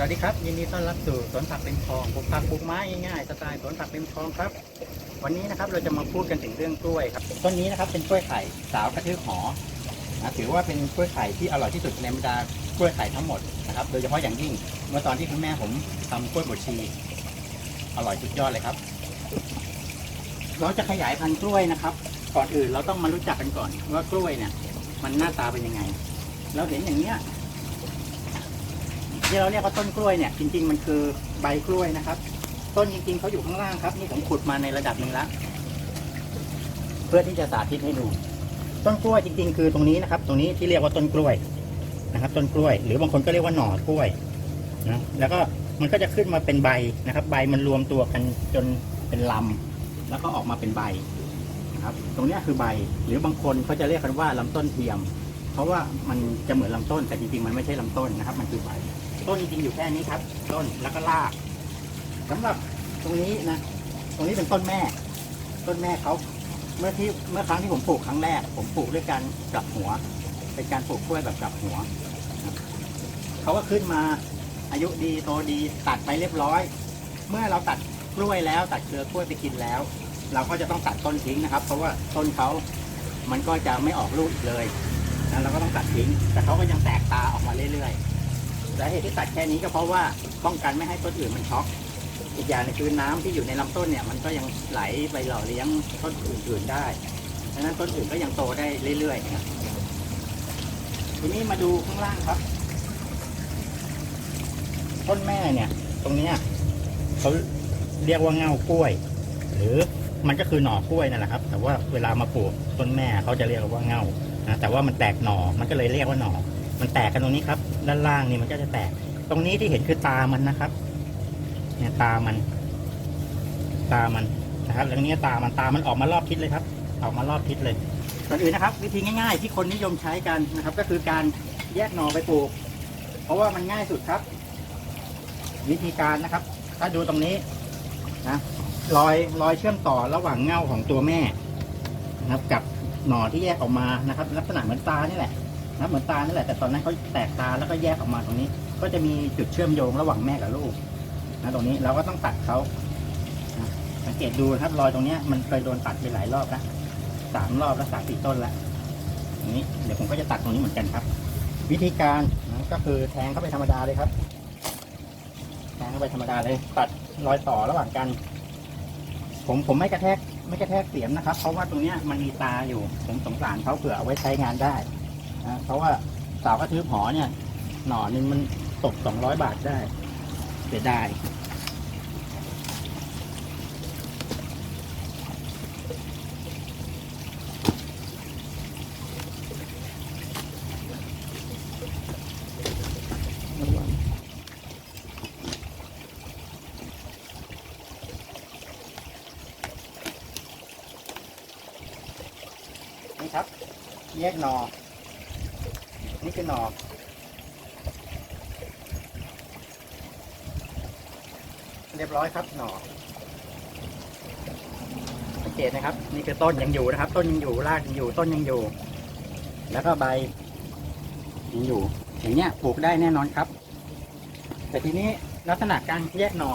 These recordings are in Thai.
สวัสดีครับ ยินดีต้อนรับสู่สวนผักเป็นคลองปลูกผักปลูกไม้ง่ายๆสไตล์สวนผักเป็นคลองครับ วันนี้นะครับเราจะมาพูดกันถึงเรื่องกล้วยครับต้นนี้นะครับเป็นกล้วยไข่สาวกระทืบหอนะถือว่าเป็นกล้วยไข่ที่อร่อยที่สุดในบรรดากล้วยไข่ทั้งหมดนะครับโดยเฉพาะอย่างยิ่งเมื่อตอนที่คุณแม่ผมทำกล้วยบดชีอร่อยสุดยอดเลยครับ เราจะขยายพันธุ์กล้วยนะครับ ก่อนอื่นเราต้องมารู้จักกันก่อนว่ากล้วยเนี่ย มันหน้าตาเป็นยังไง เราเห็นอย่างเนี้ย ที่เราเรียกว่าต้นกล้วยเนี่ยจริงๆมันคือใบกล้วยนะครับ ต้นจริงๆเขาอยู่ข้างล่างครับ นี่ผมขุดมาในระดับหนึ่งละเพื่อที่จะสาธิตให้ดู ต้นกล้วยจริง ๆ คือตรงนี้นะครับ ตรงนี้ที่เรียกว่าต้นกล้วยนะครับ ต้นกล้วย หรือบางคนก็เรียกว่าหน่อกล้วยนะแล้วก็มันก็จะขึ้นมาเป็นใบนะครับ ใบมันรวมตัวกันจนเป็นลำแล้วก็ออกมาเป็นใบนะครับ ตรงนี้คือใบ หรือบางคนเขาจะเรียกกันว่าลำต้นเทียม เพราะว่ามันจะเหมือนลำต้นแต่จริงๆมันไม่ใช่ลำต้นนะครับ มันคือใบ ต้นจริงๆอยู่แค่นี้ครับ ต้นแล้วก็รากสำหรับตรงนี้นะ ตรงนี้เป็นต้นแม่ ต้นแม่เขาเมื่อที่เมื่อครั้งที่ผมปลูกครั้งแรก ผมปลูกด้วยการกลับหัว เป็นการปลูกกล้วยแบบกลับหัวเขาก็ขึ้นมาอายุดีโตดีตัดไปเรียบร้อย เมื่อเราตัดกล้วยแล้ว ตัดเครือกล้วยไปกินแล้ว เราก็จะต้องตัดต้นทิ้งนะครับ เพราะว่าต้นเขามันก็จะไม่ออกลูกอีกเลยนะเราก็ต้องตัดทิ้ง แต่เขาก็ยังแตกตาออกมาเรื่อยๆ สาเหตุที่ตัดแค่นี้ก็เพราะว่าป้องกันไม่ให้ต้นอื่นมันช็อก อีกอย่างนึงคือน้ำที่อยู่ในลำต้นเนี่ย มันก็ยังไหลไปหล่อเลี้ยงต้นอื่นๆได้ดังนั้นต้นอื่นก็ยังโตได้เรื่อยๆนะครับทีนี้มาดูข้างล่างครับ ต้นแม่เนี่ย ตรงเนี้ยเขาเรียกว่าเง่ากล้วย หรือมันก็คือหน่อกล้วยนั่นแหละครับ แต่ว่าเวลามาปลูกต้นแม่เขาจะเรียกว่าเง่านะแต่ว่ามันแตกหน่อมันก็เลยเรียกว่าหน่อมันแตกกันตรงนี้ครับ ด้านล่างนี่มันก็จะแตก ตรงนี้ที่เห็นคือตามันนะครับ เนี่ยตามัน ตามันนะครับแล้วนี้ตามันตามันออกมารอบทิศเลยครับ ออกมารอบทิศเลยก่อนอื่นนะครับ วิธีง่ายๆ ที่คนนิยมใช้กันนะครับ ก็คือการแยกหน่อไปปลูก เพราะว่ามันง่ายสุดครับ วิธีการนะครับ ถ้าดูตรงนี้นะรอยรอยเชื่อมต่อระหว่างเง่าของตัวแม่นะครับ กับหน่อที่แยกออกมานะครับ ลักษณะเหมือนตานี่แหละ นับเหมือนตานี่แหละแต่ตอนนั้นเขาแตกตาแล้วก็แยกออกมาตรงนี้ ก็จะมีจุดเชื่อมโยงระหว่างแม่กับลูกนะตรงนี้เราก็ต้องตัดเขานะสังเกตดูนะครับรอยตรงนี้มันเคยโดนตัดไปหลายรอบแล้วสามรอบแล้วสามสี่ต้นแล้วตรงนี้เดี๋ยวผมก็จะตัดตรงนี้เหมือนกันครับ วิธีการนะก็คือแทงเข้าไปธรรมดาเลยครับแทงเข้าไปธรรมดาเลย ตัดรอยต่อระหว่างกัน ผมผมไม่กระแทกไม่กระแทกเสียมนะครับ เพราะว่าตรงเนี้ยมันมีตาอยู่ ผมสงสารเขาเผื่อเอาไว้ใช้งานได้ นะเพราะว่าสาวกระทืบหอเนี่ย หน่อหนึงมันตกสองร้อยบาทได้เสียดายนี่ครับแยกหนอ นี่คือหนอเรียบร้อยครับหน่อสังเกตนะครับ นี่คือต้นยังอยู่นะครับ ต้นยังอยู่รากยังอยู่ต้นยังอยู่ แล้วก็ใบยังอยู่ อย่างเนี้ยปลูกได้แน่นอนครับ แต่ทีนี้ลักษณะการแยกหน่อ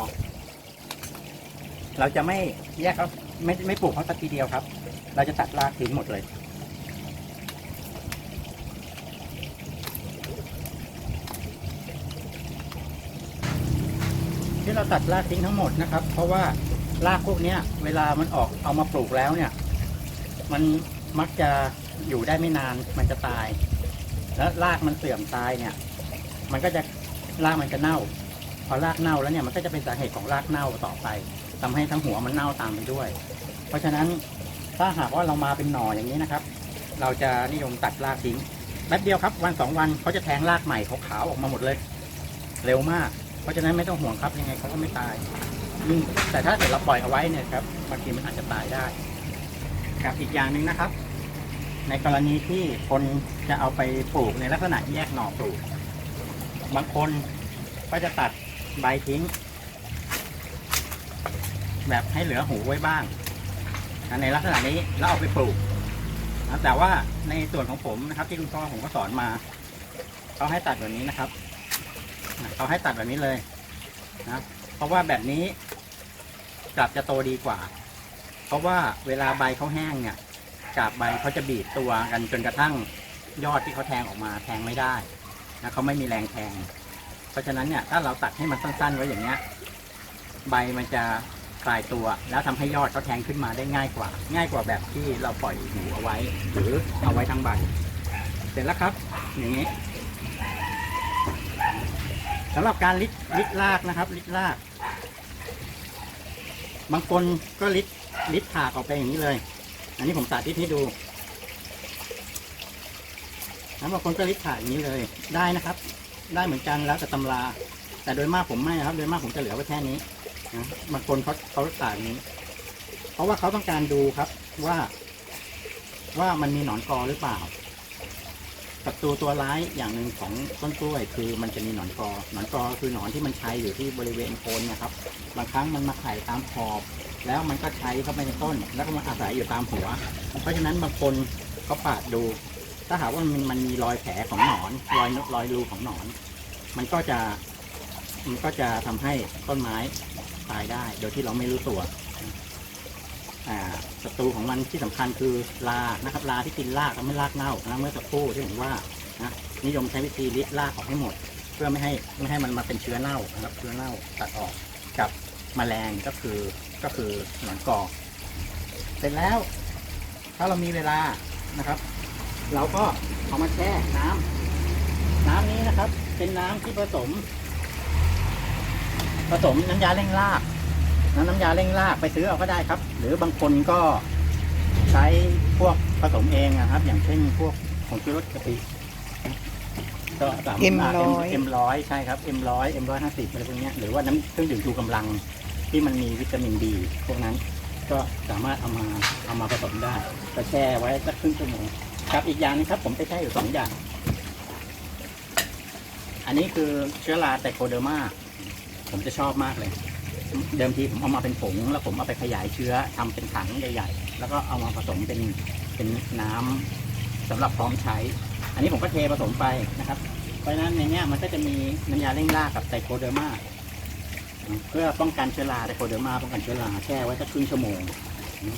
เราจะไม่แยกเขาไม่ไม่ปลูกเขาสักทีเดียวครับ เราจะตัดรากทิ้งหมดเลย ที่เราตัดรากทิ้งทั้งหมดนะครับ เพราะว่ารากพวกนี้เวลามันออกเอามาปลูกแล้วเนี่ย มันมักจะอยู่ได้ไม่นานมันจะตาย แล้วรากมันเสื่อมตายเนี่ย มันก็จะรากมันจะเน่า พอรากเน่าแล้วเนี่ยมันก็จะเป็นสาเหตุของรากเน่าต่อไปทำให้ทั้งหัวมันเน่าตามไปด้วย เพราะฉะนั้นถ้าหากว่าเรามาเป็นหน่ออย่างนี้นะครับ เราจะนิยมตัดรากทิ้งแป๊บเดียวครับ วันสองวันเขาจะแทงรากใหม่ขาวๆออกมาหมดเลย เร็วมาก เพราะฉะนั้นไม่ต้องห่วงครับยังไงเขาก็ไม่ตายยิ่งแต่ถ้าเกิดเราปล่อยเอาไว้เนี่ยครับบางทีมันอาจจะตายได้ครับอีกอย่างหนึ่งนะครับ ในกรณีที่คนจะเอาไปปลูกในลักษณะแยกหน่อปลูก บางคนก็จะตัดใบทิ้ง แบบให้เหลือหูไว้บ้าง ในลักษณะนี้แล้วเอาไปปลูกแต่ว่าในส่วนของผมนะครับ ที่คุณพ่อผมก็สอนมาเขาให้ตัดแบบนี้นะครับ เขาให้ตัดแบบนี้เลยนะเพราะว่าแบบนี้กลับจะโตดีกว่า เพราะว่าเวลาใบเขาแห้งเนี่ยกาบใบเขาจะบีบตัวกันจนกระทั่งยอดที่เขาแทงออกมาแทงไม่ได้นะเขาไม่มีแรงแทง เพราะฉะนั้นเนี่ยถ้าเราตัดให้มันสั้นๆไว้อย่างเงี้ยใบมันจะคลายตัว แล้วทำให้ยอดเขาแทงขึ้นมาได้ง่ายกว่า ง่ายกว่าแบบที่เราปล่อยหูเอาไว้ หรือเอาไว้ทั้งใบ เสร็จแล้วครับ อย่างนี้ สำหรับการลิดลิดรากนะครับ ลิดรากบางคนก็ลิดลิดถากออกไปอย่างนี้เลย อันนี้ผมสาธิตให้ดูแล้วบางคนก็ลิดถากอย่างนี้เลยได้นะครับ ได้เหมือนกันแล้วแต่ตำรา แต่โดยมากผมไม่นะครับ โดยมากผมจะเหลือไว้แค่นี้นะบางคนเขาเขาตากอย่างนี้ เพราะว่าเขาต้องการดูครับว่า ว่ามันมีหนอนกอหรือเปล่า ศัตรูตัวร้ายอย่างหนึ่งของต้นกล้วย คือมันจะมีหนอนกอหนอนกอคือหนอนที่มันใชัยอยู่ที่บริเวณโคนนะครับ บางครั้งมันมาไข่ตามขอบ แล้วมันก็ใชัยเข้าไปในต้น แล้วก็มาอาศัยอยู่ตามหัว เพราะฉะนั้นบางคนเขาปาดดู ถ้าหากว่ามันมันมีรอยแผลของหนอนรอยรอยรูของหนอน มันก็จะมันก็จะทำให้ต้นไม้ตายได้ โดยที่เราไม่รู้ตัว ศัตรูของมันที่สำคัญคือลานะครับลาที่กินรากแล้วไม่รากเน่านะเมื่อสักครู่ที่ผมว่านะนิยมใช้วิธีลิดรากออกให้หมด เพื่อไม่ให้ไม่ให้มันมาเป็นเชื้อเน่านะครับเชื้อเน่าตัดออกกับแมลงก็คือก็คือหนอนกอเสร็จแล้ว ถ้าเรามีเวลานะครับ เราก็เอามาแช่น้ำน้ำนี้นะครับ เป็นน้ำที่ผสม ผสมน้ำยาเร่งราก น้ำน้ำยาเร่งรากไปซื้อเอาก็ได้ครับ หรือบางคนก็ใช้พวกผสมเองนะครับ อย่างเช่นพวกของชูรสกะปิก็สามารถ M100 เอ็มร้อยใช่ครับเอ็มร้อยเอ็มร้อยห้าสิบอะไรพวกเนี้ยหรือว่าน้ำเครื่องดื่มชูกำลังที่มันมีวิตามินดีพวกนั้นก็สามารถเอามาเอามาผสมได้ก็แช่ไว้สักครึ่งชั่วโมงครับอีกอย่างหนึงครับ ผมจะแช่อยู่สองอย่าง อันนี้คือเชื้อราไตโคเดอร์มาผมจะชอบมากเลย เดิมทีผมเอามาเป็นผงแล้วผมเอาไปขยายเชื้อทำเป็นถังใหญ่ ๆ แล้วก็เอามาผสมเป็นเป็นน้ำสำหรับพร้อมใช้ อันนี้ผมก็เทผสมไปนะครับ เพราะฉะนั้นในเนี้ยมันก็จะมีน้ำยาเร่งรากกับไตโคเดอร์มาเพื่อป้องกันเชื้อราไตโคเดอร์มาป้องกันเชื้อราแช่ไว้สักครึ่งชั่วโมง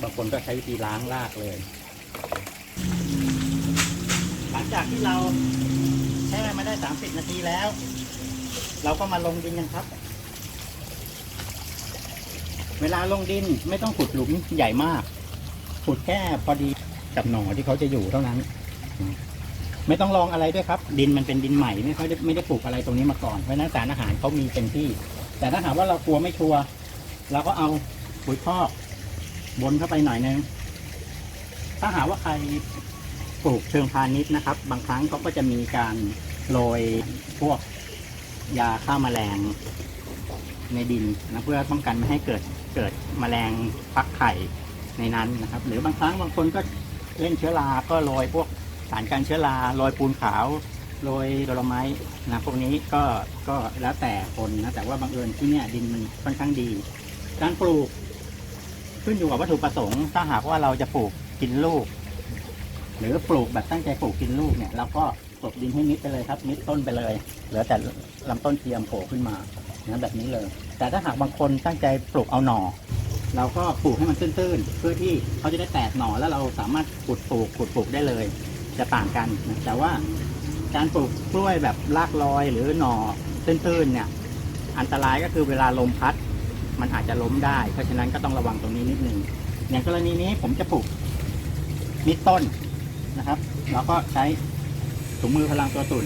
บางคนก็ใช้วิธีล้างรากเลย หลังจากที่เราแช่มาได้ 30 นาทีแล้ว เราก็มาลงดินกันครับ เวลาลงดินไม่ต้องขุดหลุมใหญ่มาก ขุดแค่พอดีกับหน่อที่เขาจะอยู่เท่านั้น ไม่ต้องลองอะไรด้วยครับ ดินมันเป็นดินใหม่ไม่ค่อยได้ไม่ได้ปลูกอะไรตรงนี้มาก่อนเพราะนั้นสารอาหารเขามีเต็มที่ แต่ถ้าหากว่าเรากลัวไม่ชัวร์เราก็เอาปุ๋ยคอกบนเข้าไปหน่อยนึงถ้าหากว่าใครปลูกเชิงพาณิชย์นะครับ บางครั้งเขาก็จะมีการโรยพวกยาฆ่าแมลงในดินนะเพื่อป้องกันไม่ให้เกิด เกิดแมลงฟักไข่ในนั้นนะครับ หรือบางครั้งบางคนก็เล่นเชื้อรา ก็โรยพวกสารกันเชื้อราโรยปูนขาวโรยโดโลไม้นะพวกนี้ก็ก็แล้วแต่คนนะแต่ว่าบางเอิญที่เนี่ยดินมันค่อนข้างดี การปลูก ขึ้นอยู่กับวัตถุประสงค์ ถ้าหากว่าเราจะปลูกกินลูก หรือปลูกแบบตั้งใจปลูกกินลูกเนี่ยเราก็ กลบดินให้มิดไปเลยครับ มิดต้นไปเลยเหลือแต่ลำต้นเทียมโผล่ขึ้นมานะแบบนี้เลย แต่ถ้าหากบางคนตั้งใจปลูกเอาหน่อเราก็ปลูกให้มันตื้นๆ เพื่อที่เขาจะได้แตกหน่อแล้วเราสามารถขุดปลูกขุดปลูกได้เลย จะต่างกันนะแต่ว่าการปลูกกล้วยแบบรากลอยหรือหน่อตื้นๆเนี่ยอันตรายก็คือเวลาลมพัด มันอาจจะล้มได้ เพราะฉะนั้นก็ต้องระวังตรงนี้นิดนึงอย่างกรณีนี้ผมจะปลูกมิดต้นนะครับ แล้วก็ใช้ ถุงมือพลังตัวตุ่น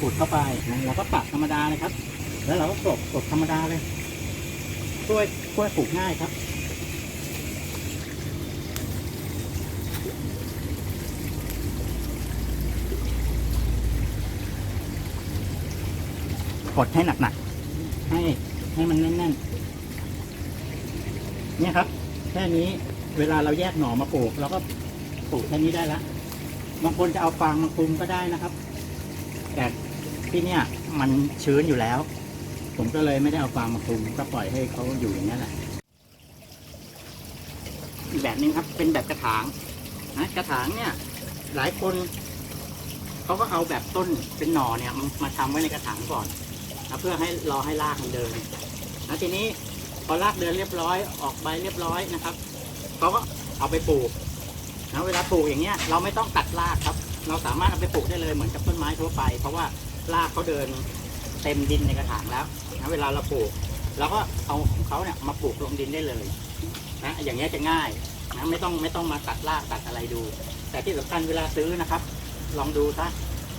ขุดเข้าไปนะแล้วก็ปักธรรมดาเลยครับ แล้วเราก็กลบกลบธรรมดาเลยกล้วยกล้วยปลูกง่ายครับกดให้หนักๆ ให้ให้มันแน่นๆ เนี่ยครับ แค่นี้เวลาเราแยกหน่อมาปลูกเราก็ปลูกแค่นี้ได้ละ บางคนจะเอาฟางมาคลุมก็ได้นะครับ แต่ที่เนี่ยมันชื้นอยู่แล้ว ผมก็เลยไม่ได้เอาฟางมาคลุมก็ปล่อยให้เขาอยู่อย่างนี้แหละอีกแบบนึงครับ เป็นแบบกระถางนะกระถางเนี่ย หลายคนเขาก็เอาแบบต้นเป็นหน่อเนี่ยมามาทำไว้ในกระถางก่อนนะเพื่อให้รอให้รากมันเดินนะทีนี้พอรากเดินเรียบร้อยออกใบเรียบร้อยนะครับเขาก็เอาไปปลูก นะเวลาปลูกอย่างเงี้ยเราไม่ต้องตัดรากครับ เราสามารถเอาไปปลูกได้เลยเหมือนกับต้นไม้ทั่วไป เพราะว่ารากเขาเดินเต็มดินในกระถางแล้วนะเวลาเราปลูกเราก็เอาของเขาเนี่ยมาปลูกลงดินได้เลยนะอย่างเงี้ยจะง่ายนะไม่ต้องไม่ต้องมาตัดรากตัดอะไรดู แต่ที่สำคัญเวลาซื้อนะครับ ลองดูซะ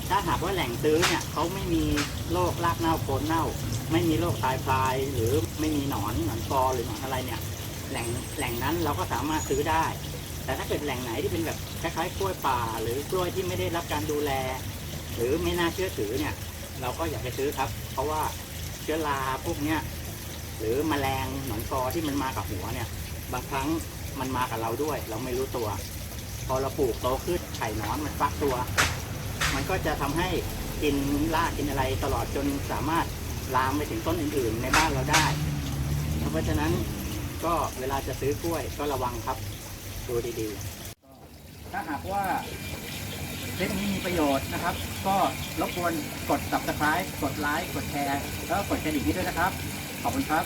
ถ้าหากว่าแหล่งซื้อเนี่ยเขาไม่มีโรครากเน่าโคนเน่า ไม่มีโรคตายพลาย หรือไม่มีหนอนหนอนกอหรือหนอนอะไรเนี่ย แหล่งแหล่งนั้นเราก็สามารถซื้อได้ แต่ถ้าเกิดแหล่งไหนที่เป็นแบบคล้ายๆกล้วยป่า หรือกล้วยที่ไม่ได้รับการดูแล หรือไม่น่าเชื่อถือเนี่ย เราก็อยากจะซื้อครับ เพราะว่าเชื้อราพวกเนี้ยหรือแมลงหนอนกอที่มันมากับหัวเนี่ย บางครั้งมันมากับเราด้วย เราไม่รู้ตัว พอเราปลูกโตขึ้นไข่หนอนมันฟักตัว มันก็จะทำให้กินรากกินอะไรตลอดจนสามารถลามไปถึงต้นอื่น ๆ ในบ้านเราได้ เพราะฉะนั้นก็เวลาจะซื้อกล้วยก็ระวังครับ ดูดีๆ ถ้าหากว่าคลิปนี้มีประโยชน์นะครับ ก็รบกวนกด subscribe กดไลค์ กดแชร์ แล้วก็กดกระดิ่งนี้ด้วยนะครับ ขอบคุณครับ